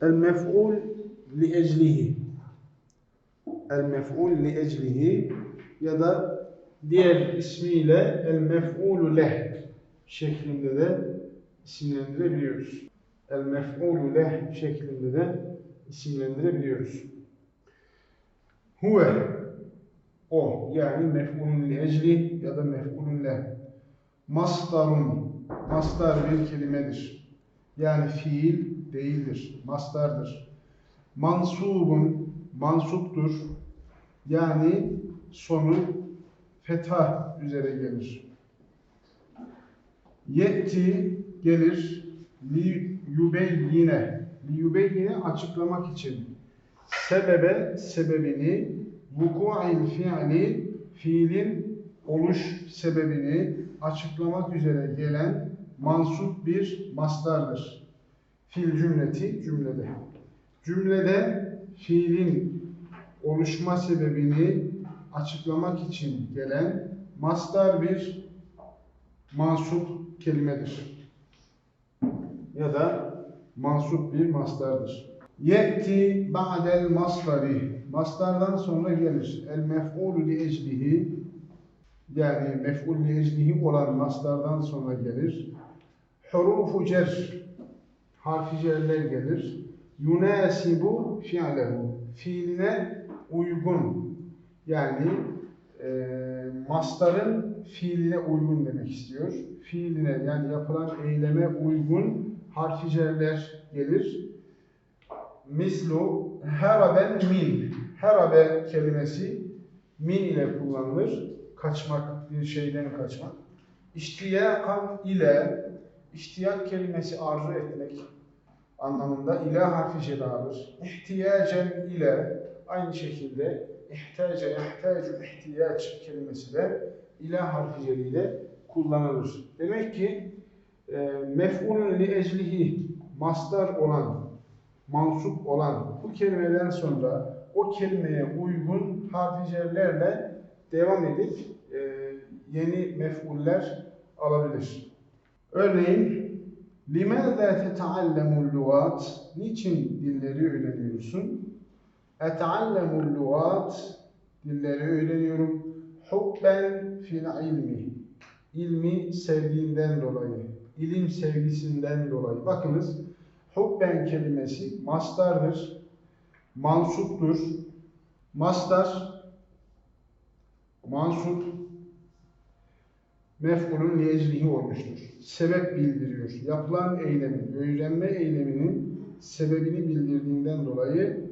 El mef'ul li eclihi. El mef'ul li eclihi ya da diğer ismiyle el mef'ulu leh şeklinde de isimlendirebiliyoruz. El mef'ulu leh şeklinde de isimlendirebiliyoruz. Huve o yani mef'ulun li ecli ya da mef'ulun leh. Mastarun mastar bir kelimedir. Yani fiil değildir. Mastardır. Mansubun mansuptur. Yani sonu fetha üzere gelir. Yetti gelir li yubeyyine li yubeyyine açıklamak için sebebe sebebini vuku'il fiili fiilin oluş sebebini açıklamak üzere gelen mansup bir mastardır. Fil cümleti cümlede. Cümlede fiilin oluşma sebebini açıklamak için gelen mastar bir mansup kelimedir. Ya da mansup bir mastardır. Ye'ti ba'del masdari. Mastardan sonra gelir. El mef'ulu li eclihi yani mef'ul li eclihi olan mastardan sonra gelir. Hurufu cer harfi cerler gelir. Yunasibu fi'lehu fiiline uygun yani e, mastarın fiiline uygun demek istiyor. Fiiline yani yapılan eyleme uygun harfi cerler gelir. Mislu heraben min. Herabe kelimesi min ile kullanılır. Kaçmak, bir şeyden kaçmak. İştiyakan ile iştiyak kelimesi arzu etmek anlamında ile harfi cedadır. İhtiyacen ile aynı şekilde ihtace, ihtacu, ihtiyaç kelimesi de ile harfi celiyle kullanılır. Demek ki e, mef'ulun li eclihi mastar olan, mansup olan bu kelimeden sonra o kelimeye uygun harfi cerlerle devam edip e, yeni mef'uller alabilir. Örneğin لِمَاذَا تَتَعَلَّمُ اللُّغَاتِ Niçin dilleri öğreniyorsun? اَتَعَلَّمُ اللُّغَاتِ Dilleri öğreniyorum. Hubben fil ilmi. İlmi sevdiğinden dolayı. ilim sevgisinden dolayı. Bakınız hubben kelimesi mastardır. Mansuptur. Mastar mansup mef'ulun li olmuştur. Sebep bildiriyor. Yapılan eylemin, öğrenme eyleminin sebebini bildirdiğinden dolayı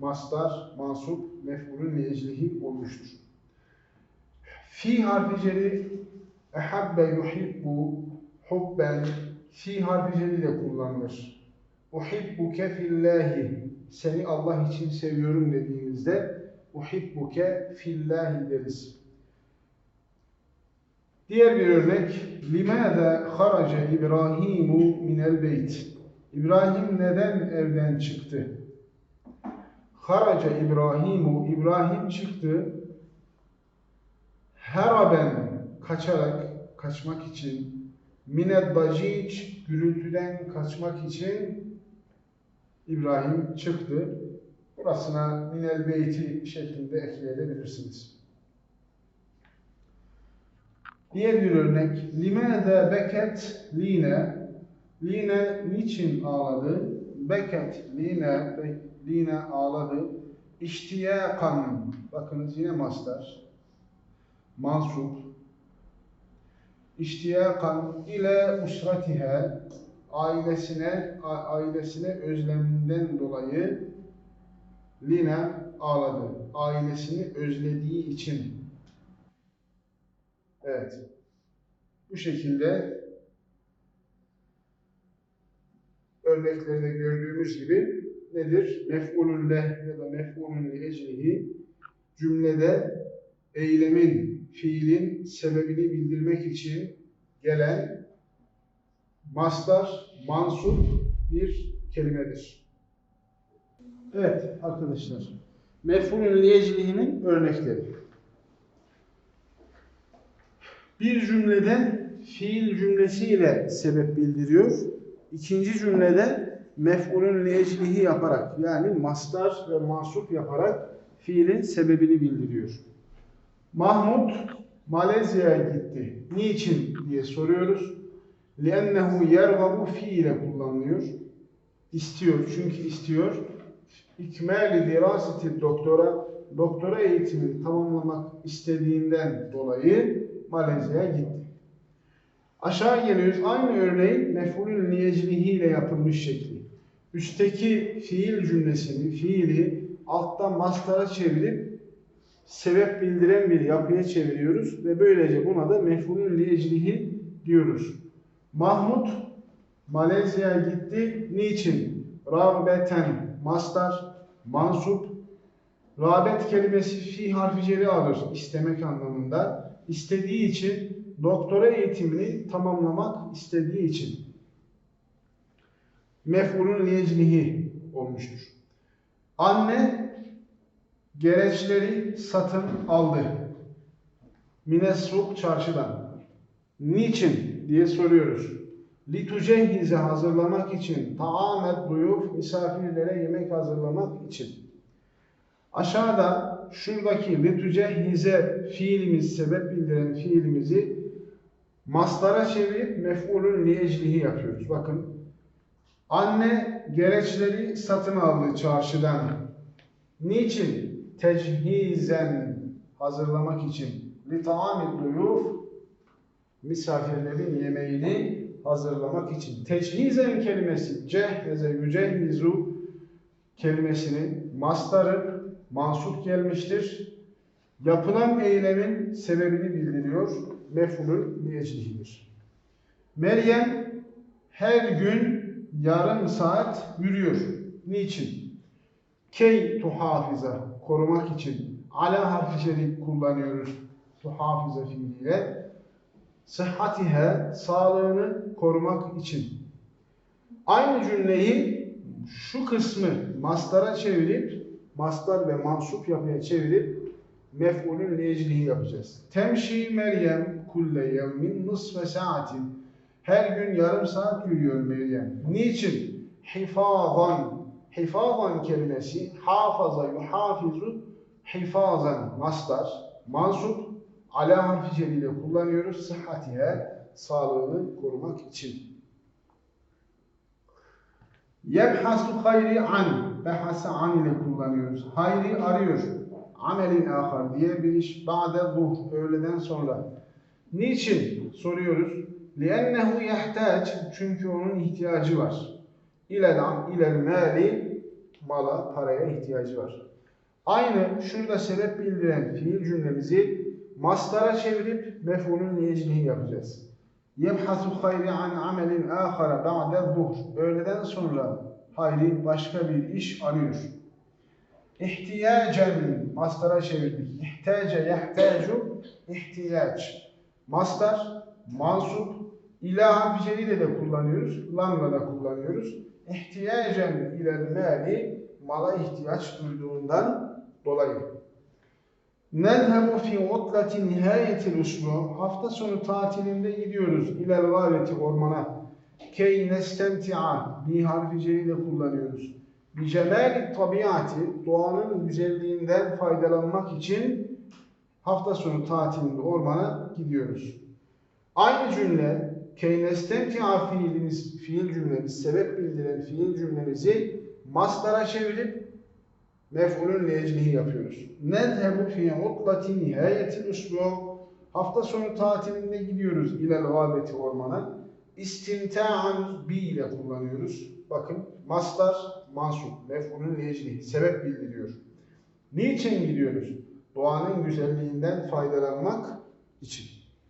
mastar, mansup, mef'ulun li olmuştur. Fi harfi ceri ehabbe yuhibbu hubben fi harfi ceri de kullanılır. Uhibbuke fillahi seni Allah için seviyorum dediğimizde uhibbuke fillahi deriz. Diğer bir örnek لِمَاذَا خَرَجَ İbrahimu minel beyt İbrahim neden evden çıktı? Haraca İbrahimu İbrahim çıktı. Heraben kaçarak kaçmak için mined bacic gürültüden kaçmak için İbrahim çıktı. Burasına minel beyti şeklinde ekleyebilirsiniz. Diğer bir örnek. Limâze beket line. Line niçin ağladı? Beket line. Line ağladı. İştiyakan. Bakınız yine mastar. Mansup. İştiyakan ile usratiha. Ailesine, ailesine özleminden dolayı Lina ağladı. Ailesini özlediği için. Evet. Bu şekilde örneklerde gördüğümüz gibi nedir? Mef'ulun leh ya da mef'ulun li cümlede eylemin, fiilin sebebini bildirmek için gelen mastar, mansup bir kelimedir. Evet arkadaşlar. Mef'ulun li örnekleri. Bir cümlede fiil cümlesiyle sebep bildiriyor. İkinci cümlede mef'ulün li eclihi yaparak yani mastar ve mansup yaparak fiilin sebebini bildiriyor. Mahmut Malezya'ya gitti. Niçin diye soruyoruz. لِأَنَّهُ يَرْغَبُ fiile kullanılıyor. İstiyor çünkü istiyor. İkmali diraseti doktora doktora eğitimini tamamlamak istediğinden dolayı Malezya'ya gitti. Aşağı geliyoruz. Aynı örneğin mef'ulün liyeclihi ile yapılmış şekli. Üstteki fiil cümlesini, fiili alttan mastara çevirip sebep bildiren bir yapıya çeviriyoruz ve böylece buna da mef'ulün liyeclihi diyoruz. Mahmut Malezya'ya gitti. Niçin? Rağbeten mastar, mansup. Rağbet kelimesi fi harfi ceri alır istemek anlamında. İstediği için doktora eğitimini tamamlamak istediği için mef'ulun liyeclihi olmuştur. Anne gereçleri satın aldı. Minesruk çarşıdan. Niçin diye soruyoruz. Litucehize hazırlamak için, taamet duyuf misafirlere yemek hazırlamak için. Aşağıda şuradaki litucehize fiilimiz, sebep bildiren fiilimizi Maslara çevirip mef'ulün li eclihi yapıyoruz. Bakın. Anne gereçleri satın aldı çarşıdan. Niçin? Tecihizen hazırlamak için. Li ta'amid duyuf misafirlerin yemeğini hazırlamak için. Tecihizen kelimesi cehheze yücehizu kelimesinin mastarı mansup gelmiştir. Yapılan eylemin sebebini bildiriyor mef'ulün liyeclihidir. Meryem her gün yarım saat yürüyor. Niçin? Key tuhafiza korumak için. Ala harfi kullanıyoruz. Tuhafiza fiiliyle. Sıhhatihe sağlığını korumak için. Aynı cümleyi şu kısmı mastara çevirip mastar ve mansup yapıya çevirip mef'ulün leclihi yapacağız. Temşi Meryem kulle yevmin nısfe saatin. Her gün yarım saat yürüyor Meryem. Niçin? Hifazan. Hifazan kelimesi hafaza yuhafizu hifazan mastar. Mansup ala harfi ile kullanıyoruz. Sıhhatihe sağlığını korumak için. Yebhasu hayri an. Behasa an ile kullanıyoruz. Hayri arıyor amelin ahar diye bir iş ba'de zuhr öğleden sonra. Niçin soruyoruz? لِأَنَّهُ يَحْتَاج Çünkü onun ihtiyacı var. İlel ilel mali mala, paraya ihtiyacı var. Aynı şurada sebep bildiren fiil cümlemizi mastara çevirip mef'ulün liyeclihi yapacağız. يَبْحَثُ خَيْرِ عَنْ عَمَلٍ آخَرَ بَعْدَ الظُّهْرِ Öğleden sonra hayri başka bir iş arıyor. İhtiyacen mastara çevirdik. İhtace yahtacu ihtiyac. Mastar, mansup, ila harficeliyle de kullanıyoruz. Lamla da kullanıyoruz. İhtiyacen ilel mali mala ihtiyaç duyduğundan dolayı. Nezhebu fi utlati nihayetil usbu. Hafta sonu tatilinde gidiyoruz. İlel gâleti ormana. Key nestemti'a. Bi harficeliyle kullanıyoruz. Bicemel tabiati, doğanın güzelliğinden faydalanmak için hafta sonu tatilinde ormana gidiyoruz. Aynı cümle keynestemtia fiilimiz, fiil cümlemiz, sebep bildiren fiil cümlemizi mastara çevirip mef'ulün leclihi yapıyoruz. Nezhebu fi utlati nihayetil usbu. Hafta sonu tatilinde gidiyoruz ilel gâbeti ormana. İstimta'an bi ile kullanıyoruz. Bakın mastar mansup, mef'ulün lecli, sebep bildiriyor. Niçin gidiyoruz? Doğanın güzelliğinden faydalanmak için.